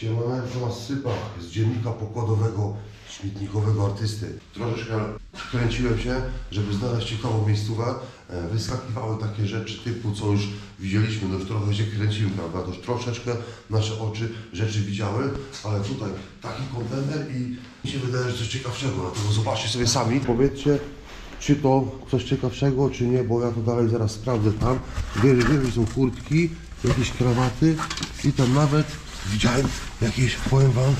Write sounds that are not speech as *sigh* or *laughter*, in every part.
Siemaneczko na sypach z dziennika pokładowego śmietnikowego artysty. Troszeczkę kręciłem się, żeby znaleźć ciekawą miejscówę. E, Wyskakiwały takie rzeczy typu, co już widzieliśmy, no już trochę się kręciłem, prawda? To już troszeczkę nasze oczy rzeczy widziały, ale tutaj taki kontener i mi się wydaje, że coś ciekawszego, dlatego zobaczcie sobie sami. Powiedzcie, czy to coś ciekawszego, czy nie, bo ja to dalej zaraz sprawdzę tam. Wiem, wiem, że są kurtki, jakieś krawaty i tam nawet widziałem jakieś, powiem wam,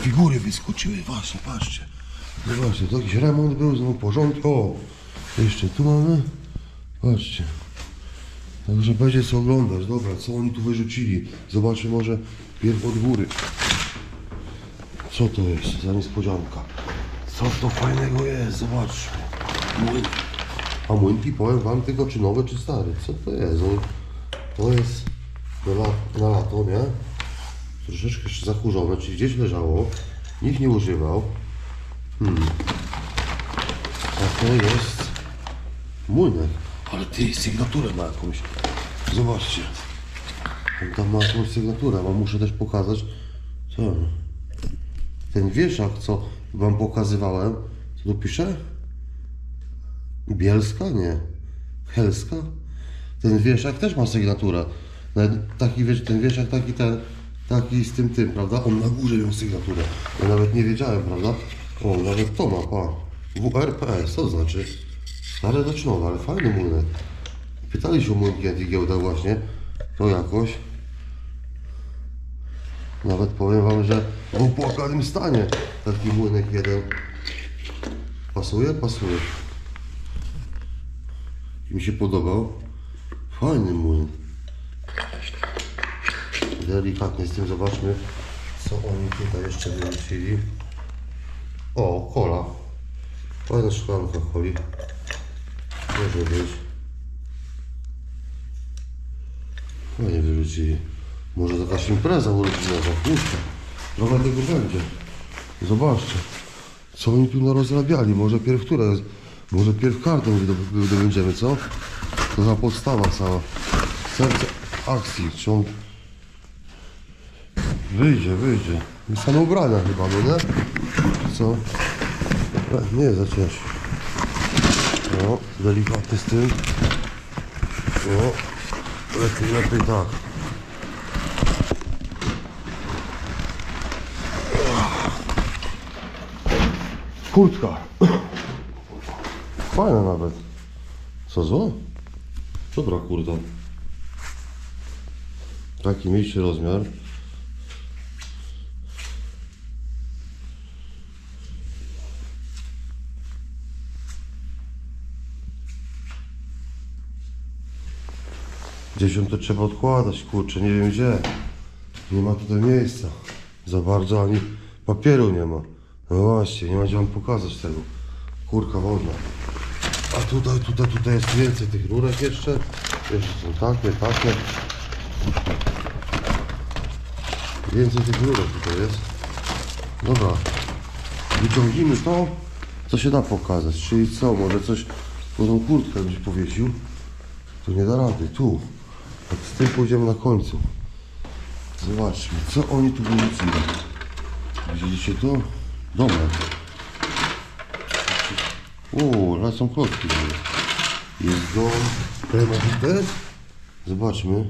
figury wyskoczyły. Właśnie, patrzcie. No właśnie, to jakiś remont był, znowu porządek. O, jeszcze tu mamy. Patrzcie. Także będzie co oglądać. Dobra, co oni tu wyrzucili? Zobaczmy może pierw od góry. Co to jest za niespodzianka? Co to fajnego jest? Zobaczmy. Młyn. A młynki powiem wam tylko czy nowe, czy stare. Co to jest? To jest na, la- na lato, nie? Troszeczkę jeszcze zakurzone, czyli gdzieś leżało. Nikt nie używał. Hmm. A to jest młynek. Ale ty, sygnaturę ma jakąś. Zobaczcie. On tam ma jakąś sygnaturę, wam muszę też pokazać. Co? Ten wieszak, co wam pokazywałem, co tu pisze? Bielska? Nie. Helska? Ten wieszak też ma sygnaturę. Taki, wiesz, ten wieszak taki ten, taki z tym tym, prawda? On na górze miał sygnaturę. Ja nawet nie wiedziałem, prawda? O, nawet to ma, pa. WRPS, co to znaczy? Stare do nowe, ale fajny młynek. Pytali się o młynki giełdach właśnie. To jakoś. Nawet powiem wam, że w opłakanym stanie taki młynek jeden. Pasuje? Pasuje. Mi się podobał. Fajny młyn. Delikatnie z tym zobaczmy, co oni tutaj jeszcze wyrzucili. O, kola. Fajna szklanka coli. Może być. Fajnie wyrzucili. Może jakaś impreza urodzinowa, kurczę. Trochę tego będzie. Zobaczcie, co oni tu narozrabiali. Może pierw? Może pierw kartą wydob- wydobędziemy, co? To za podstawa cała. Serce akcji. Czy on... Wyjdzie, wyjdzie. I same ubrania chyba, no nie? Co? E, Nie, za ciężko. O, delikatny z tym. O, lepiej, lepiej tak. Kurtka. Fajna nawet. Co zło? Dobra kurta. Taki mniejszy rozmiar. Gdzieś ją to trzeba odkładać, kurczę, nie wiem gdzie. Nie ma tutaj miejsca. Za bardzo ani papieru nie ma. No właśnie, nie ma gdzie wam pokazać tego. Kurka wodna. A tutaj, tutaj, tutaj jest więcej tych rurek jeszcze. Jeszcze są takie, takie. Więcej tych rurek tutaj jest. Dobra. Wyciągnijmy to, co się da pokazać. Czyli co, może coś, bo tą kurtkę byś powiesił. To nie da rady. Tu. Tak z tym pójdziemy na końcu. Zobaczmy, co oni tu wyrzucili. Widzieliście to? Dobra. O, lecą klocki. Jest dom Playmobil Zobaczmy.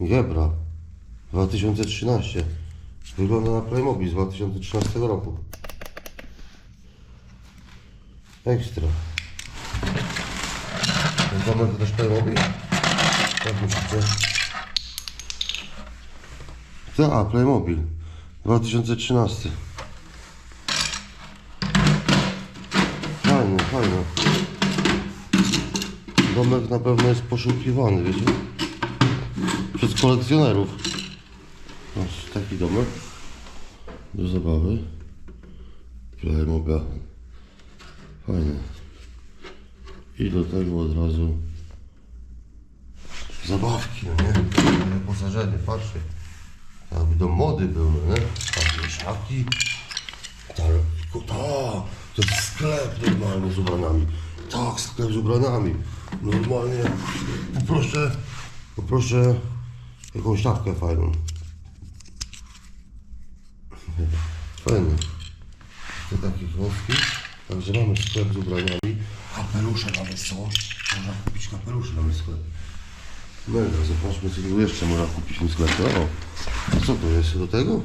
Gebra. 2013. Wygląda na Playmobil z 2013 roku. Ekstra. Domek to też Playmobil? Jak myślicie? Tak, Playmobil. 2013. Fajny, fajny. Domek na pewno jest poszukiwany, wiecie? Przez kolekcjonerów. Masz taki domek. Do zabawy. Playmobil. Fajny. I do tego od razu zabawki, no nie? Wyposażenie, patrzcie. Jakby do mody był, no nie? A wieszaki. Tak, ta, to jest sklep normalny z ubranami. Tak, sklep z ubranami. Normalnie poproszę, poproszę jakąś szafkę fajną. Fajne. Te takie kropki. Także mamy sklep z ubraniami. Kapelusze nawet są. Można kupić kapelusze w sklepie. Mega, zobaczmy co tu jeszcze można kupić w tym sklepie. O, a co to jest do tego?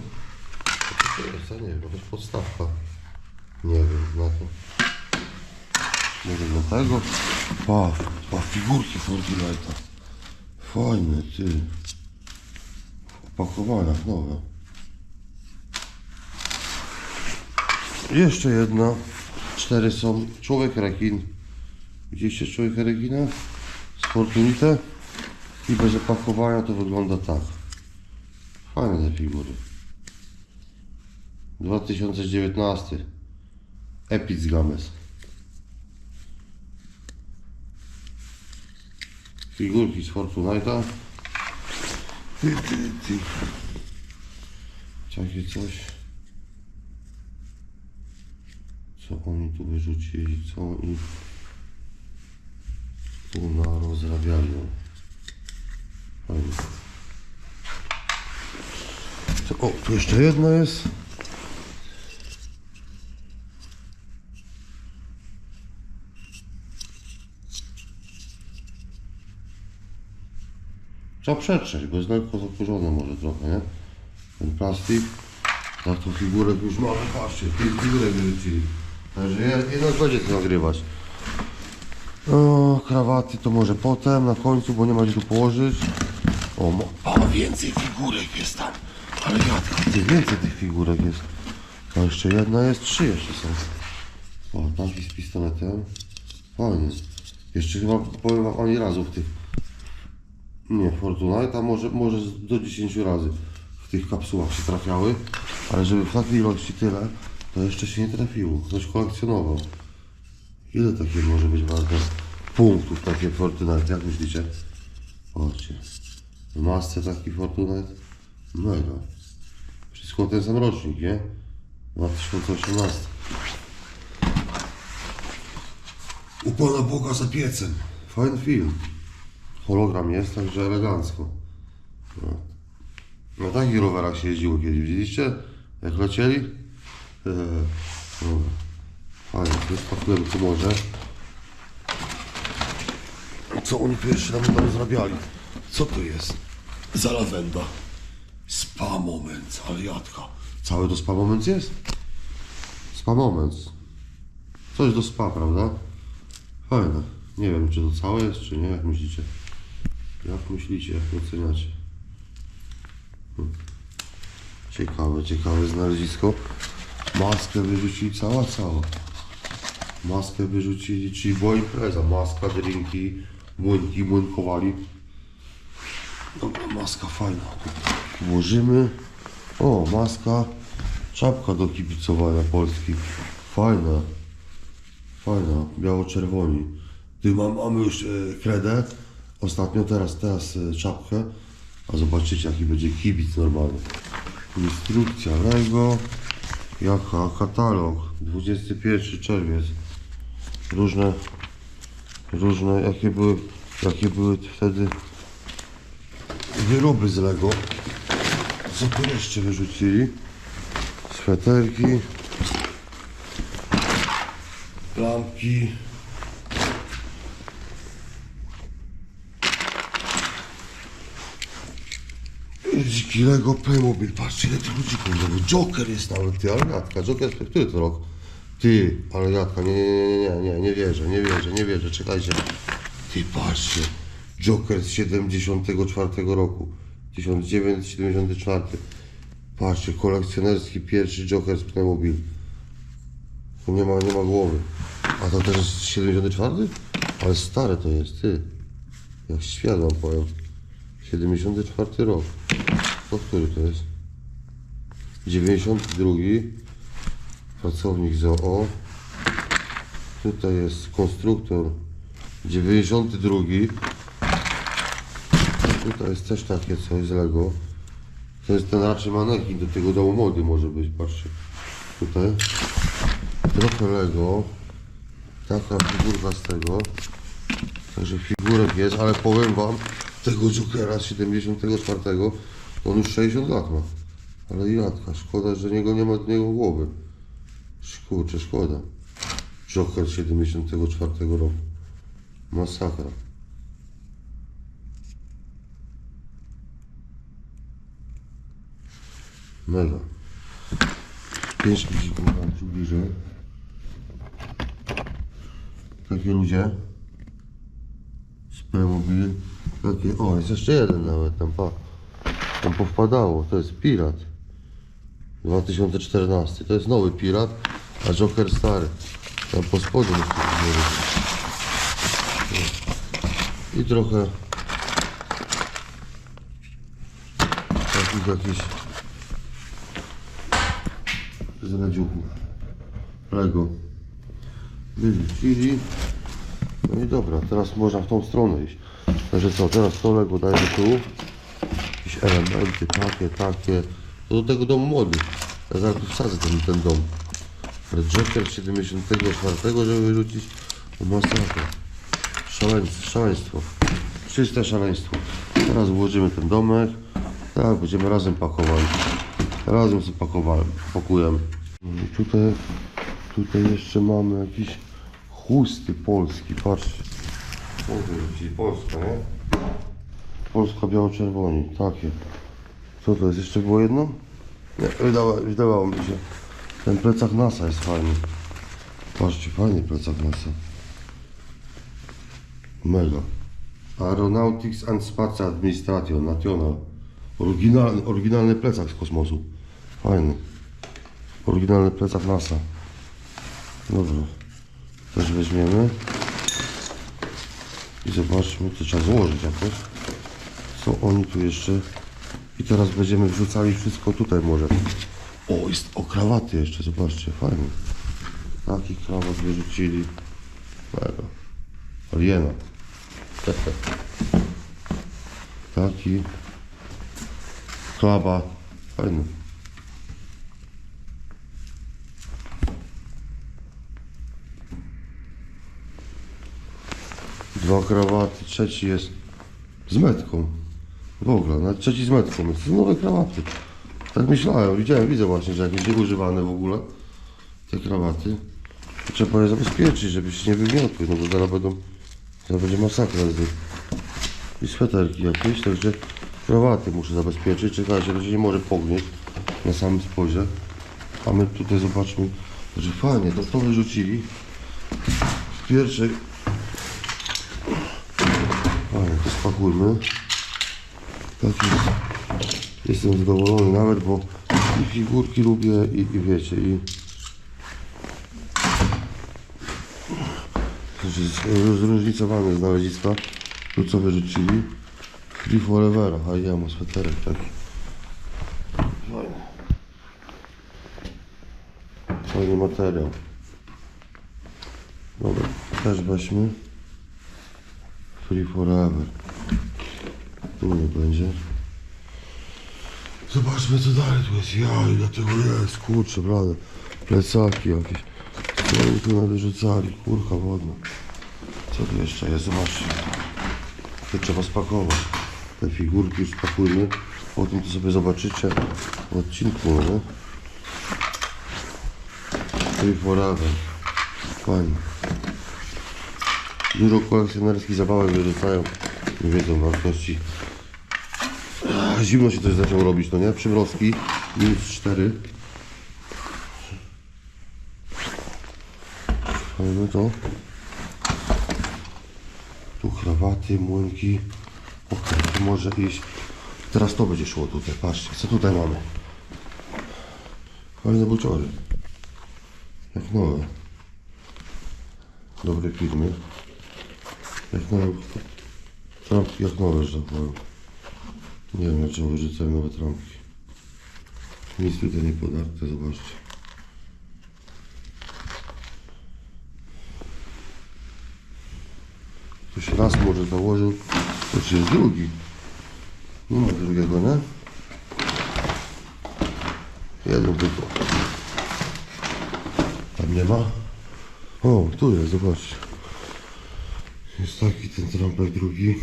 Co to jest? Ja nie wiem, jakaś podstawka. Nie wiem, na to. Może do tego? Pa, pa figurki Fortnite'a. Fajne, ty. W opakowaniach nowe. Jeszcze jedna. Cztery są. Człowiek rekin. Widzieliście człowieka rekina? Z Fortunite. I bez opakowania to wygląda tak. Fajne te figury. 2019. Epic Games. Figurki z Fortnite'a. Ty, ty, ty. Takie coś. Co oni tu wyrzucili? Co oni tu narozrabiają? Fajnie. Co, o, tu jeszcze jedna jest. Trzeba przetrzeć, bo jest lekko zakurzone może trochę, nie? Ten plastik. Na tą figurek już mamy, patrzcie, pięć figurek wyrzucili. Także je- jednak będzie to nagrywać. O, krawaty to może potem, na końcu, bo nie ma gdzie tu położyć. O, o więcej figurek jest tam. Ale jadka, ty, więcej tych figurek jest. A jeszcze jedna jest, trzy jeszcze są. O, taki z pistoletem. Fajnie. Jeszcze chyba, powiem wam, ani razu w tych nie, Fortnite, może, może do 10 razy w tych kapsułach się trafiały, ale żeby w takiej ilości tyle, to jeszcze się nie trafiło. Ktoś kolekcjonował. Ile takie może być warte punktów takie Fortnite, jak myślicie? Chodźcie. W masce taki Fortnite? Mega. Wszystko ten sam rocznik, nie? 2018. U Pana Boga za piecem. Fajny film. Hologram jest, także elegancko. No. Na takich rowerach się jeździło kiedyś, widzieliście? Jak lecieli? Eee, dobra. Fajnie, to jest pakujemy co może. Co oni jeszcze nam tam zrabiali? Co to jest? Za lawenda. Spa moment, ale jadka. Całe do spa moment jest? Spa moment. Coś do spa, prawda? Fajne. Nie wiem, czy to całe jest, czy nie, jak myślicie? Jak myślicie, jak oceniacie? Hmm. Ciekawe, ciekawe znalezisko. Maskę wyrzucili, cała, cała. Maskę wyrzucili, czyli była impreza. Maska, drinki, młynki, młynkowali. Dobra, maska fajna. Włożymy. O, maska. Czapka do kibicowania Polski. Fajna. Fajna, biało-czerwoni. Ty mam, mamy już e, kredę. Ostatnio teraz, teraz e, czapkę. A zobaczycie jaki będzie kibic normalny. Instrukcja Lego. Jaka katalog. 21 czerwiec. Różne, różne, jakie były, jakie były wtedy wyroby z Lego. Co tu jeszcze wyrzucili? Sweterki. Lampki. Dziki Lego Playmobil, patrzcie ile tych ludzików znowu. Joker jest nawet, ty, ale Jadka, Joker, który to rok? Ty, ale Jadka, nie, nie, nie, nie, nie, nie wierzę, nie wierzę, nie wierzę, czekajcie. Ty, patrzcie, Joker z 74 roku, 1974. Patrzcie, kolekcjonerski pierwszy Joker z Playmobil. Tu nie ma, nie ma głowy. A to też jest 74? Ale stare to jest, ty. Jak świat wam powiem. 74 rok. To który to jest? 92. Pracownik ZOO. Tutaj jest konstruktor. 92. Tutaj jest też takie coś z Lego. To jest ten raczej manekin do tego domu może być, patrzcie. Tutaj. Trochę Lego. Taka figurka z tego. Także figurek jest, ale powiem wam, tego Jokera z 74, to on już 60 lat ma. Ale jadka, szkoda, że niego nie ma do niego głowy. Kurczę, szkoda. Joker 74 roku. Masakra. Mega. Pięć ludzi tu bliżej. Takie ludzie. Z Playmobil. Takie, o, jest jeszcze jeden nawet tam, pa. Tam powpadało, to jest Pirat. 2014. To jest nowy Pirat, a Joker stary. Tam po spodzie jeszcze I trochę takich jakichś z radziuchów. Lego. Wyrzucili. No i dobra, teraz można w tą stronę iść. Także co, teraz to Lego dajemy tu. Elementy, takie, takie. To do tego domu mody. Ja zaraz tu wsadzę ten, ten dom. Ale Joker 74, żeby wyrzucić. Masakra. Szaleństwo, szaleństwo. Czyste szaleństwo. Teraz włożymy ten domek. Tak, będziemy razem pakowali. Razem sobie pakowali, pakujemy. No i tutaj, tutaj jeszcze mamy jakieś chusty polski, patrzcie. Czyli Polska, nie? Polska biało-czerwoni, takie. Co to jest? Jeszcze było jedno? Nie, wydawa, wydawało mi się. Ten plecak NASA jest fajny. Patrzcie, fajny plecak NASA. Mega. Aeronautics and Space Administration National. Oryginalny, oryginalny plecak z kosmosu. Fajny. Oryginalny plecak NASA. Dobra. Też weźmiemy. I zobaczmy, to trzeba złożyć jakoś. Co oni tu jeszcze... I teraz będziemy wrzucali wszystko tutaj może. O, jest o krawaty jeszcze, zobaczcie, fajny. Taki krawat wyrzucili. Mega. Aliena. *laughs* Taki. Klaba. Fajny. Dwa krawaty, trzeci jest z metką. W ogóle, nawet trzeci z metką. To są nowe krawaty. Tak myślałem, widziałem, widzę właśnie, że jakieś nieużywane w ogóle te krawaty. Trzeba je zabezpieczyć, żeby się nie wygniotły, no bo zaraz będą, zaraz będzie masakra z nich. I sweterki jakieś, także krawaty muszę zabezpieczyć. Czekajcie, to się nie może pognieść na samym spodzie. A my tutaj zobaczmy, że fajnie, to to wyrzucili w pierwszej Fajnie, to spakujmy. Jest. Jestem zadowolony nawet, bo i figurki lubię i, i wiecie, i zróżnicowane znaleziska. Tu co wyrzucili. Free Forevera, a ja mam sweterek taki. Fajny. Fajny materiał. Dobra, też weźmy. Free Forever. Tu nie będzie. Zobaczmy co dalej tu jest. Ja, ile tego jest, kurczę, blade. Plecaki jakieś. Co oni tu nawyrzucali, kurka wodna. Co tu jeszcze jest? Zobaczcie. To trzeba spakować. Te figurki już spakujmy. Potem to sobie zobaczycie w odcinku, no. Free Forever. Fajnie. Dużo kolekcjonerskich zabawek wyrzucają. Nie wiedzą wartości. Zimno się też zaczęło robić, no nie? Przymrozki. Minus 4. Fajne to. Tu krawaty, młynki. Okej, tu może iść. Teraz to będzie szło tutaj. Patrzcie, co tutaj mamy. Fajne buciory. Jak nowe. Dobre firmy. Jak nowe. Jak nowe, że tak powiem. Nie wiem dlaczego wyrzucają nowe trampki. Nic tutaj nie podarte, zobaczcie. Ktoś raz może założył, to jest drugi. Nie ma drugiego, nie? Jeden tylko. Tam nie ma? O, tu jest, zobaczcie. Jest taki ten trampek drugi.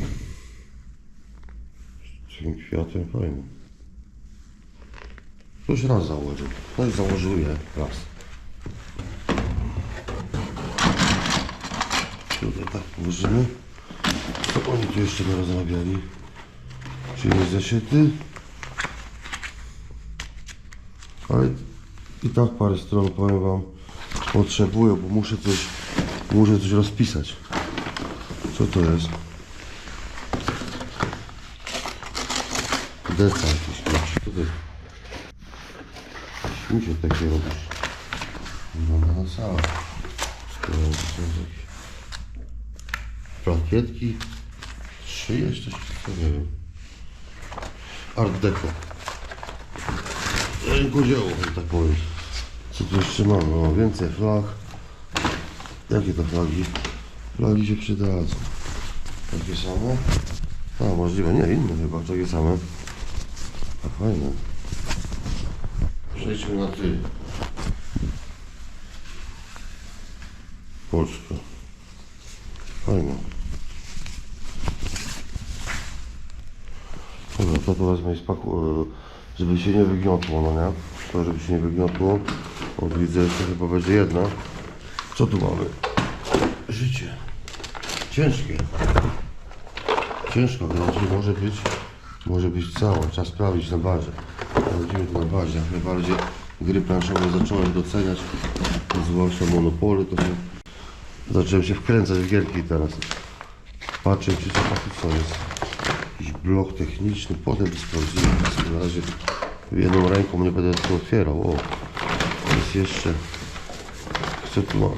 Z tym kwiatem fajny. Ktoś raz założył. Ktoś założył je raz. Tutaj tak położymy. Co oni tu jeszcze rozrabiali? Czy jest zeszyty? Ale i tak parę stron powiem wam potrzebuję, bo muszę coś muszę coś rozpisać. Co to jest? Deca to jest? Mi się takie robisz. Wygląda na salę. To jakieś plakietki. Trzy jeszcze, co nie wiem. Art Deco. Rękodzieło, że tak powiem. Co tu jeszcze mamy? O, więcej flag. Jakie to flagi? Flagi się przydadzą. Takie same? A, możliwe, nie, inne chyba, takie same. A fajne. Przejdźmy na ty. Polska. Fajne. Dobra, to tu wezmę i spakuję, żeby się nie wygniotło, no nie? To, żeby się nie wygniotło. O, widzę, jeszcze chyba będzie jedna. Co tu mamy? Życie. Ciężkie. Ciężko, więc może być, może być cała. Trzeba sprawdzić na bazie. Sprawdzimy to na bazie. Jak najbardziej gry planszowe zacząłem doceniać, zwłaszcza monopoly, to się zacząłem się wkręcać w gierki teraz. Patrzę, czy to taki co jest. Jakiś blok techniczny, potem sprawdzimy. Na razie jedną ręką nie będę to otwierał. O, jest jeszcze. Co tu mamy?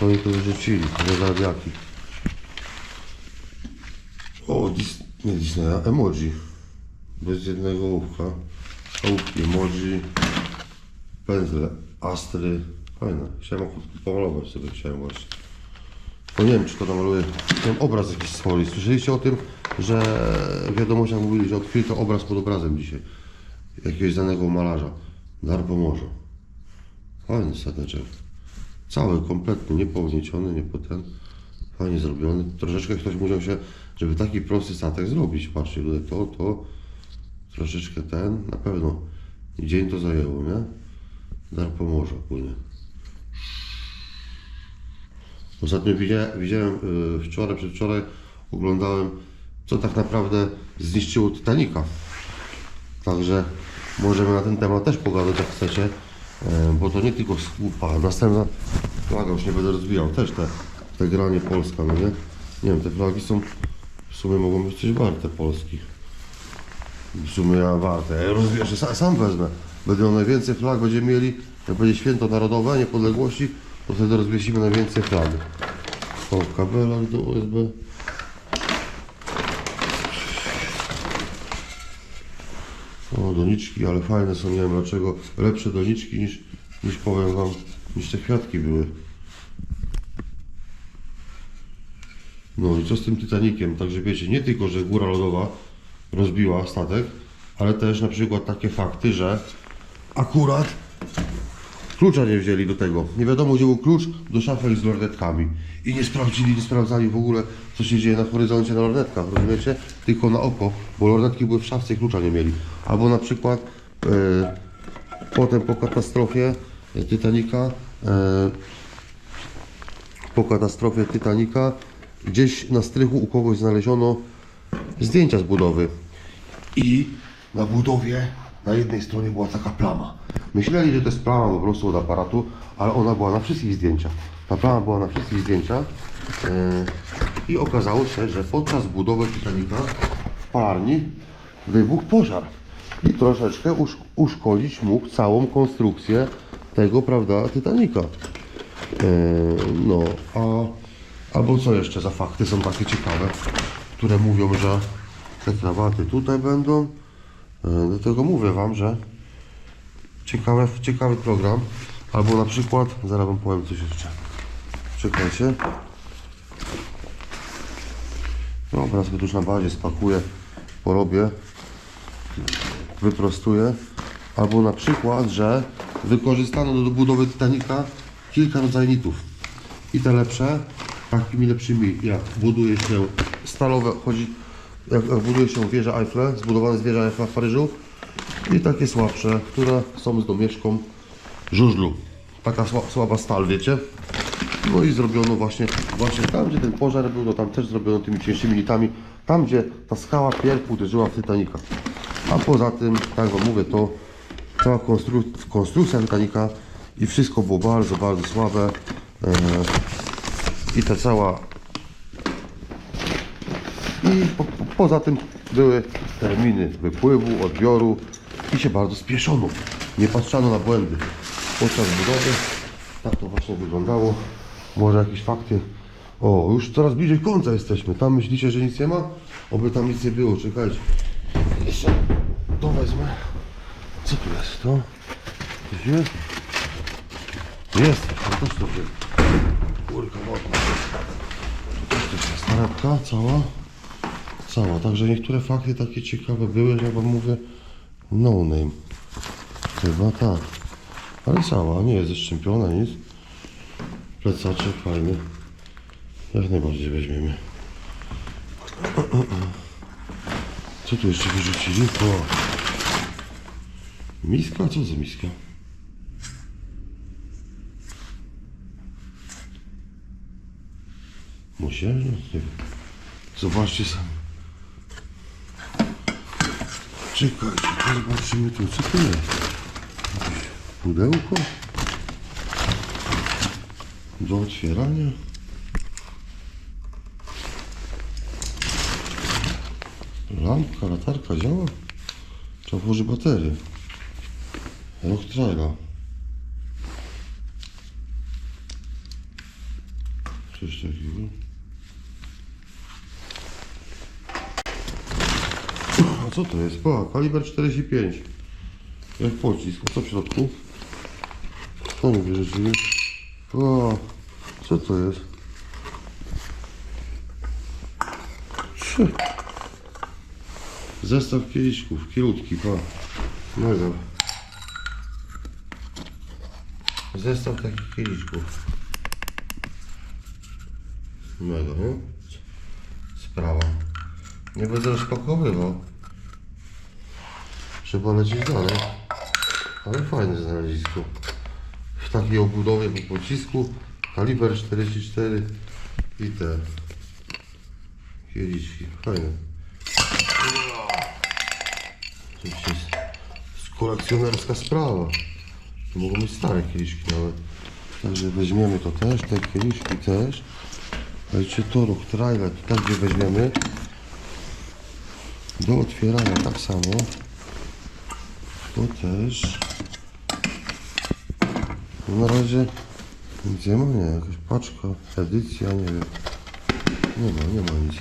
Co oni tu wyrzucili? Nie radiaki. O, dis, Disneya, emoji. Bez jednego łówka. Łówki, emoji. Pędzle, astry. Fajne. Chciałem pomalować sobie, chciałem właśnie. Bo nie wiem, czy to namaluję. Ten obraz jakiś stworzyć. Słyszeliście o tym, że w wiadomościach mówili, że odkryto obraz pod obrazem dzisiaj. Jakiegoś znanego malarza. Dar pomoże. Fajny stateczek. Cały, kompletny, nie pownieciony, nie potem. Fajnie zrobiony. Troszeczkę ktoś musiał się, żeby taki prosty statek zrobić. Patrzcie, tutaj to, to. Troszeczkę ten, na pewno dzień to zajęło, nie? Dar pomoże płynie. Ostatnio widziałem, widziałem y, wczoraj, przedwczoraj oglądałem, co tak naprawdę zniszczyło Titanica. Także możemy na ten temat też pogadać, jak chcecie, e, bo to nie tylko skupa. Następna flaga, już nie będę rozwijał, też te, te granie Polska, no nie? Nie wiem, te flagi są, w sumie mogą być coś warte Polski. W sumie ja warte. Ja sam, sam wezmę. Miał najwięcej flag, będziemy mieli, jak będzie święto narodowe, niepodległości, to wtedy rozwiesimy najwięcej flag. O, kabelek do USB. O, doniczki, ale fajne są, nie wiem dlaczego, lepsze doniczki niż, niż powiem wam, niż te kwiatki były. No i co z tym Titanikiem? Także wiecie, nie tylko, że góra lodowa rozbiła statek, ale też na przykład takie fakty, że akurat klucza nie wzięli do tego. Nie wiadomo, gdzie był klucz do szafek z lornetkami. I nie sprawdzili, nie sprawdzali w ogóle, co się dzieje na horyzoncie na lornetkach, rozumiecie? Tylko na oko, bo lornetki były w szafce i klucza nie mieli. Albo na przykład e, potem po katastrofie Titanica e, po katastrofie Titanica gdzieś na strychu u kogoś znaleziono zdjęcia z budowy. I na budowie na jednej stronie była taka plama. Myśleli, że to jest plama po prostu od aparatu, ale ona była na wszystkich zdjęciach. Ta plama była na wszystkich zdjęciach yy, i okazało się, że podczas budowy Titanica w palarni wybuchł pożar i troszeczkę usz, uszkodzić mógł całą konstrukcję tego, prawda, Titanica. Yy, no, a albo co jeszcze za fakty są takie ciekawe, które mówią, że te krawaty tutaj będą. Yy, Do tego mówię Wam, że ciekawy, ciekawy program. Albo na przykład, zaraz Wam powiem coś jeszcze. Czekajcie. Sobie tu już na bazie spakuję, porobię, wyprostuję. Albo na przykład, że wykorzystano do budowy Titanica kilka rodzajów nitów. I te lepsze, takimi lepszymi, jak buduje się stalowe, chodzi, jak, jak buduje się wieża Eiffla, zbudowana z wieża Eiffla w Paryżu, i takie słabsze, które są z domieszką żużlu. Taka sła- słaba stal, wiecie? No i zrobiono właśnie, właśnie tam, gdzie ten pożar był, no tam też zrobiono tymi cięższymi nitami, tam, gdzie ta skała pierw uderzyła w Titanica. A poza tym, tak wam mówię, to cała konstru- konstrukcja Titanica i wszystko było bardzo, bardzo słabe. E, I ta cała i po, po, poza tym były terminy wypływu, odbioru i się bardzo spieszono. Nie patrzano na błędy. Podczas budowy tak to właśnie wyglądało. Może jakieś fakty. O, już coraz bliżej końca jesteśmy. Tam myślicie, że nic nie ma? Oby tam nic nie było. Czekajcie. Jeszcze to wezmę. Co tu jest? To? Coś jest? Jest. To też to jest. Kurka wodna. To też jest torebka cała cała. Także niektóre fakty takie ciekawe były, że ja wam mówię no name. Chyba tak. Ale cała, nie jest zeszczępiona, nic. Plecaczek fajny. Jak najbardziej weźmiemy. Co tu jeszcze wyrzucili? O. Miska? Co za miska? Musiałem? Nie wiem. Zobaczcie sami. Czekajcie, to zobaczymy tu, co to jest? Jakieś pudełko? Do otwierania? Lampka, latarka działa? Trzeba włożyć baterię. Rok traila. Coś takiego. A co to jest? Pa, kaliber 45. Jak pocisk. Co w środku? Co mi wyrzucili? Pa, co to jest? Trzy. Zestaw kieliszków, kielutki, pa. Mega. Zestaw takich kieliszków. Mega, nie? Sprawa. Nie będę rozpakowywał. Trzeba lecieć dalej. Ale fajne znalezisko. W takiej obudowie po pocisku. Kaliber 44 i te kieliszki. Fajne. To jest kolekcjonerska sprawa. To mogą być stare kieliszki nawet. Także weźmiemy to też, te kieliszki też. Słuchajcie, to ruch trailer, to tak gdzie weźmiemy. Do otwierania tak samo tu też. No na razie gdzie ma? Nie, jakaś paczka, edycja, nie wiem. Nie ma, nie ma nic.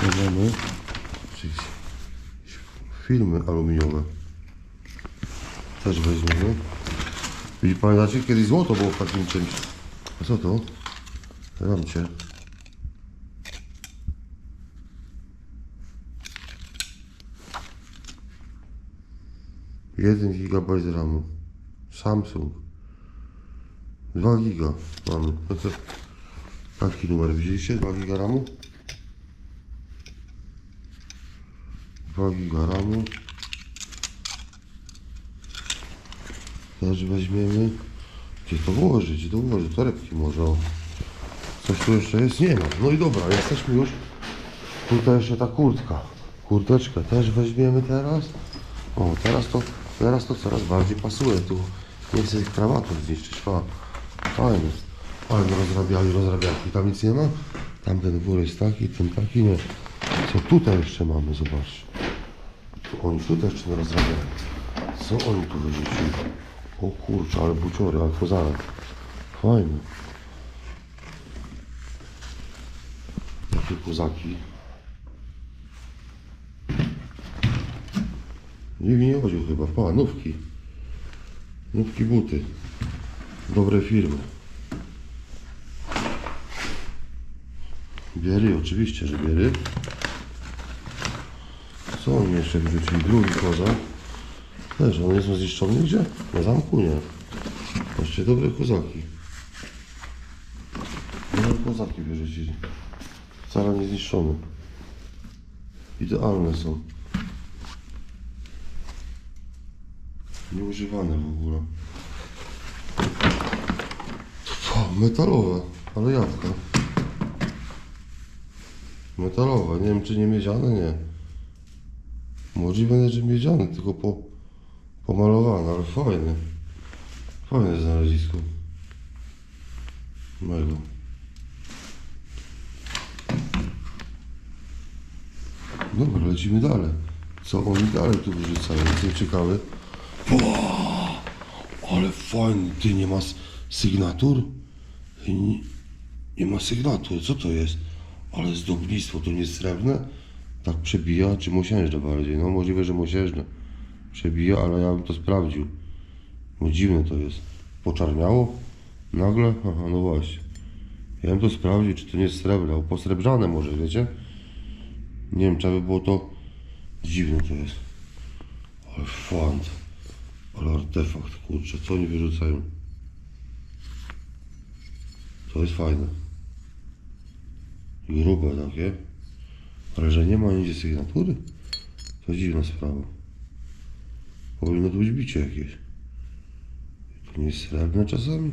Tu mamy czyli filmy aluminiowe. Też weźmiemy. Pamiętacie, kiedyś złoto było w takim czymś. A co to? Ramcie. 1 GB RAMu. Samsung. 2 giga mamy. No to taki numer widzieliście? 2 giga RAMu. 2 giga RAMu. Też weźmiemy. Gdzie to włożyć? Gdzie to włożyć? Torebki może. Coś tu jeszcze jest? Nie ma. No i dobra, jesteśmy już. Tutaj jeszcze ta kurtka. Kurteczkę też weźmiemy teraz. O, teraz to teraz to coraz bardziej pasuje. Tu nie chcę tych krawatów zniszczyć. Fa. Fajnie. Fajnie rozrabiali, rozrabiali. Tam nic nie ma. Tamten wór jest taki, ten taki nie. Co tutaj jeszcze mamy? Zobaczcie. Tu oni tutaj jeszcze nie rozrabiali. Co oni tu wyrzucili? O kurczę, ale buciory, ale kozarek. Fajne. Takie kozaki. Nikt nie chodził chyba. Pa, nówki. Nówki buty. Dobre firmy. Biery, oczywiście, że biery. Co oni jeszcze wrzucili? Drugi kozak. Też, one są zniszczone gdzie? Na zamku nie. Jeszcze dobre kozaki. Dobre kozaki wyrzucili. Wcale nie zniszczone. Idealne są. Nieużywane w ogóle. Metalowe, ale jabłka. Metalowe, nie wiem czy nie miedziane, nie. Możliwe, że miedziane, tylko po, pomalowane, ale fajne. Fajne znalezisko. Mega. Dobra, lecimy dalej. Co oni dalej tu wyrzucają? Jestem ciekawy. Wow, ale fajny. Ty nie ma s- sygnatur? Nie, nie ma sygnatur. Co to jest? Ale zdobnictwo to nie srebrne? Tak przebija, czy mosiężne bardziej? No możliwe, że mosiężne. Przebija, ale ja bym to sprawdził. Bo dziwne to jest. Poczarniało? Nagle? Aha, no właśnie. Ja bym to sprawdził, czy to nie jest srebrne, posrebrzane może, wiecie? Nie wiem, trzeba by było to... Dziwne to jest. Ale fant. Ale artefakt, kurczę, co oni wyrzucają? To jest fajne. Grube takie. Ale że nie ma nigdzie sygnatury? To dziwna sprawa. Powinno tu być bicie jakieś. To nie jest srebrne czasami?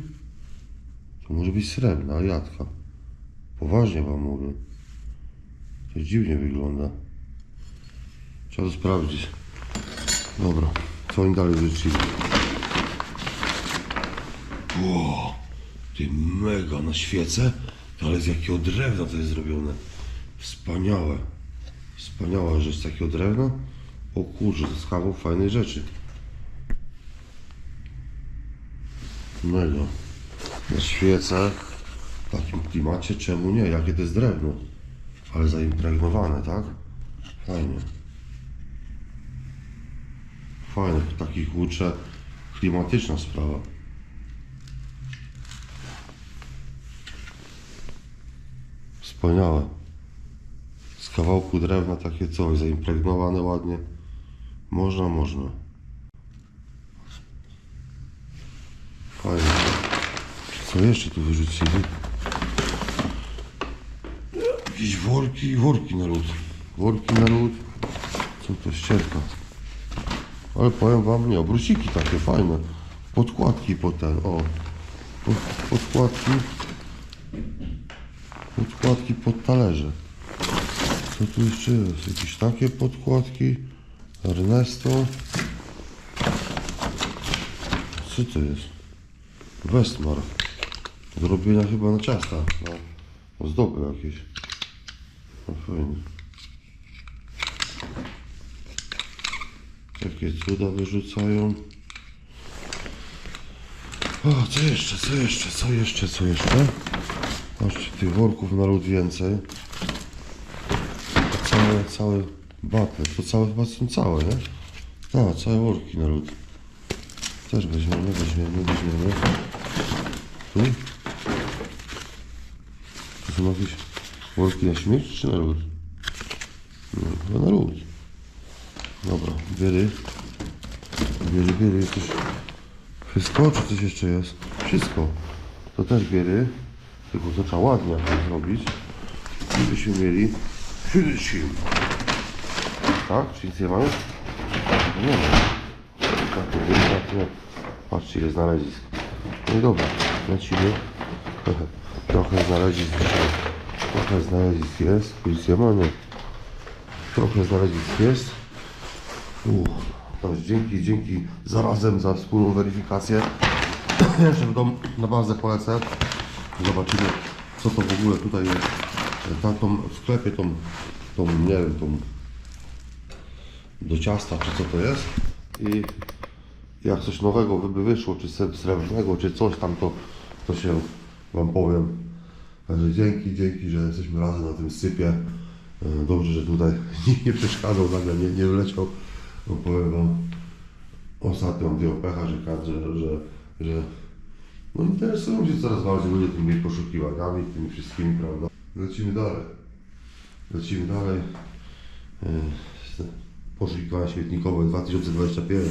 To może być srebrna, a jadka. Poważnie wam mówię. To dziwnie wygląda. Trzeba to sprawdzić. Dobra, co oni dalej wrzucili? Ło, ty mega na świecę, ale z jakiego drewna to jest zrobione. Wspaniałe. Wspaniałe, że z takiego drewna. O kurczę, to jest kawał fajnej rzeczy. Mega. Na świecę, w takim klimacie, czemu nie? Jakie to jest drewno? Ale zaimpregnowane, tak? Fajnie. Fajne, taki kurczę, klimatyczna sprawa. Wspaniałe. Z kawałku drewna takie coś, zaimpregnowane ładnie. Można, można. Fajnie. Co jeszcze tu wyrzucili? Jakieś worki, worki na lód. Worki na lód. Co to ścierka? Ale powiem wam, nie, obrusiki takie fajne. Podkładki pod ten, o. Pod, podkładki. Podkładki pod talerze. Co tu jeszcze jest? Jakieś takie podkładki. Ernesto. Co to jest? Westmar. Do robienia chyba na ciasta. Na ozdoby jakieś. No fajnie. Takie cuda wyrzucają. O, co jeszcze, co jeszcze, co jeszcze, co jeszcze? Patrzcie, tych worków na lód więcej. Całe, całe baty, to całe chyba są całe, nie? Tak, całe worki na lód. Też weźmiemy, weźmiemy, weźmiemy. Tu? To są jakieś worki na śmierć czy na lód? No, chyba na lód. Dobra, biery. Biery, biery, coś... Wszystko, czy coś jeszcze jest? Wszystko. To też biery. Tylko to trzeba ładnie jakoś zrobić. Żebyśmy mieli finishing. Tak? Czy nic nie mamy? No Nie ma. Tak, to delikatnie. Patrzcie ile znalezisk. No i dobra, lecimy. Trochę, trochę znalezisk. Trochę znalezisk jest. Policję mamy. Trochę znalezisk jest. Uff, dzięki, dzięki zarazem za wspólną weryfikację. Jeszcze w dom na bazę polecę. Zobaczymy co to w ogóle tutaj jest. Tam w sklepie tą, tą, nie wiem, tą do ciasta, czy co to jest. I jak coś nowego by wyszło, czy sre- srebrnego, czy coś tam, to, to się Wam powiem. Także dzięki, dzięki, że jesteśmy razem na tym sypie. E, Dobrze, że tutaj *laughs* nikt nie przeszkadzał, nagle nie, nie wleciał. Bo powiem Wam, ostatnio takiego pecha, że, kad- że, że, że no interesują się coraz bardziej ludzie tymi poszukiwaniami, tymi wszystkimi, prawda? Lecimy dalej. Lecimy dalej. E, Poszukiwania śmietnikowe 2025.